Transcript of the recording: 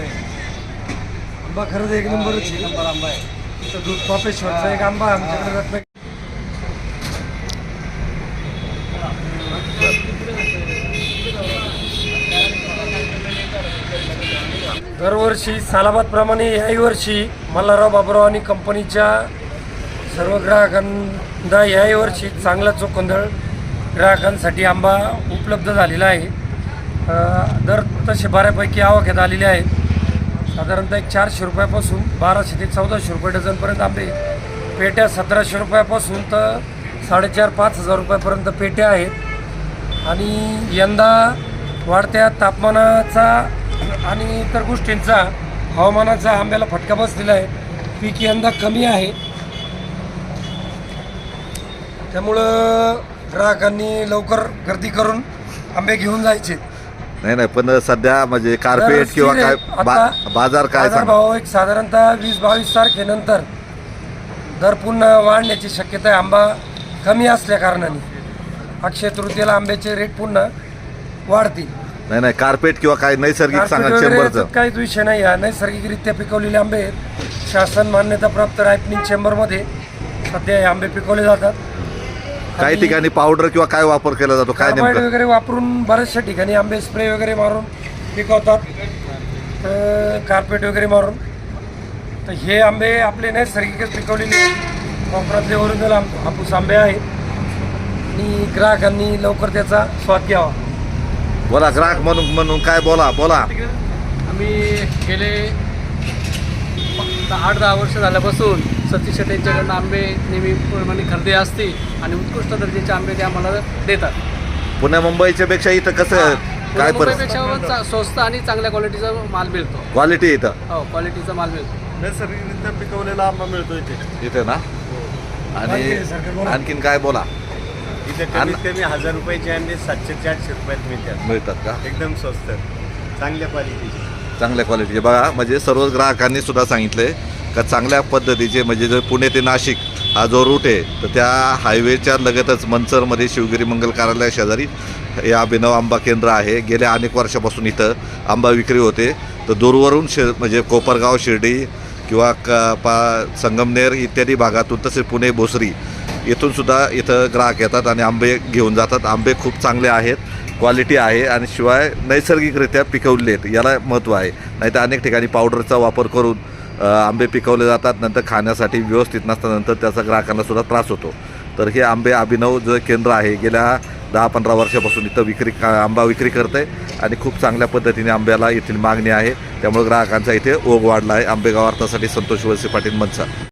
आंबा खरंच एक नंबरच आहे. नंबर आंबा आहे. दूध कॉपेश्वरचा एक आंबा आहे आमच्याकडे रत्न दरवर्षी सालाबादप्रमाणे याही वर्षी मल्हारराव बाबुराव आणि कंपनीच्या सर्व ग्राहकांना याही वर्षी चांगला चोखंदळ ग्राहकांसाठी आंबा उपलब्ध झालेला आहे. दर तसे बऱ्यापैकी आवाक्यात आलेले आहेत साधारणतः एक चारशे रुपयापासून बाराशे ते चौदाशे रुपये डझनपर्यंत आंबे. पेट्या सतराशे रुपयापासून तर साडेचार पाच हजार रुपयापर्यंत पेट्या आहेत. आणि यंदा वाढत्या तापमानाचा आणि इतर गोष्टींचा हवामानाचा आंब्याला फटका बसलेला आहे. पीक यंदा कमी आहे. त्यामुळं ग्राहकांनी लवकर गर्दी करून आंबे घेऊन जायचे नाही नाही पण सध्या म्हणजे कार्पेट तर किंवा काय आहे. बा- आता बाजार काय सांग? भाव एक साधारणतः वीस बावीस तारखेनंतर दर पुन्हा वाढण्याची शक्यता आहे. आंबा कमी असल्या कारणाने अक्षय तृतीयेला आंब्याचे रेट पुन्हा वाढतील. नाही नाही कार्पेट किंवा काय नैसर्गिक कार्पेट सांगा वगैरे चेंबरचं याच्यात काहीच विषय नाही. आहे नैसर्गिकरित्या पिकवलेले आंबे आहेत. शासन मान्यताप्राप्त रायपनिंग चेंबरमध्ये सध्या हे आंबे पिकवले जातात. काही आणि ठिकाणी पावडर किंवा काय वापर केला जातो? काय कार्बाईड नेमकं? वगैरे वापरून बऱ्याचशा ठिकाणी आंबे स्प्रे वगैरे मारून पिकवतात. तर कार्पेट वगैरे मारून. तर हे आंबे आपले नैसर्गिकच पिकवलेले कोकणातले ओरिजिनल आंब हापूस आंबे आहेत. आणि ग्राहकांनी लवकर त्याचा स्वाद घ्यावा. बोला ग्राहक म्हणून म्हणून काय बोला बोला. आम्ही गेले फक्त आठ दहा वर्ष झाल्यापासून सतीश शेट्टी यांच्याकडनं आंबे नेहमीप्रमाणे खरेदी असते आणि उत्कृष्ट दर्जाचे आंबे ते आम्हाला देतात. पुण्या मुंबईच्या पेक्षा इथं कसं काय मुंबईपेक्षा स्वस्त आणि चांगल्या क्वालिटीचा माल मिळतो. क्वालिटी इथं? हो क्वालिटीचा माल मिळतो. नैसर्गिकरित्या पिकवलेला आंबा मिळतो इथे. इथे ना? आणि आणखीन काय बोला? इथे आणि- कमीत कमी हजार रुपयाचे आंबे सातशे आठशे रुपयात मिळतात. मिळतात का? एकदम स्वस्त. चांगल्या क्वालिटीचे. चांगल्या क्वालिटीचे. बघा म्हणजे सर्व ग्राहकांनी सुद्धा सांगितले का चांगल्या पद्धतीचे म्हणजे जर पुणे ते नाशिक हा जो रूट आहे तर त्या हायवेच्या लगतच मंचरमध्ये शिवगिरी मंगल कार्यालय शेजारी हे अभिनव आंबा केंद्र आहे. गेल्या अनेक वर्षापासून इथं आंबा विक्री होते. तर दूरवरून शे म्हणजे कोपरगाव शिर्डी किंवा क पा संगमनेर इत्यादी भागातून तसेच पुणे भोसरी येथूनसुद्धा इथं ग्राहक येतात आणि आंबे घेऊन जातात. आंबे खूप चांगले आहेत क्वालिटी आहे आणि शिवाय नैसर्गिकरित्या पिकवले आहेत याला महत्त्व आहे. नाहीतर अनेक ठिकाणी पावडरचा वापर करून आंबे पिकवले जातात नंतर खाण्यासाठी व्यवस्थित नसल्यानंतर त्याचा ग्राहकांना सुद्धा त्रास होतो. तर हे आंबे अभिनव जे केंद्र आहे गेल्या दहा पंधरा वर्षापासून इथं विक्री का- आंबा विक्री करत आहे आणि खूप चांगल्या पद्धतीने आंब्याला येथील मागणी आहे. त्यामुळे ग्राहकांचा इथे ओघ वाढला आहे. आंबेगाव अर्थासाठी संतोष वळसे पाटील मनसा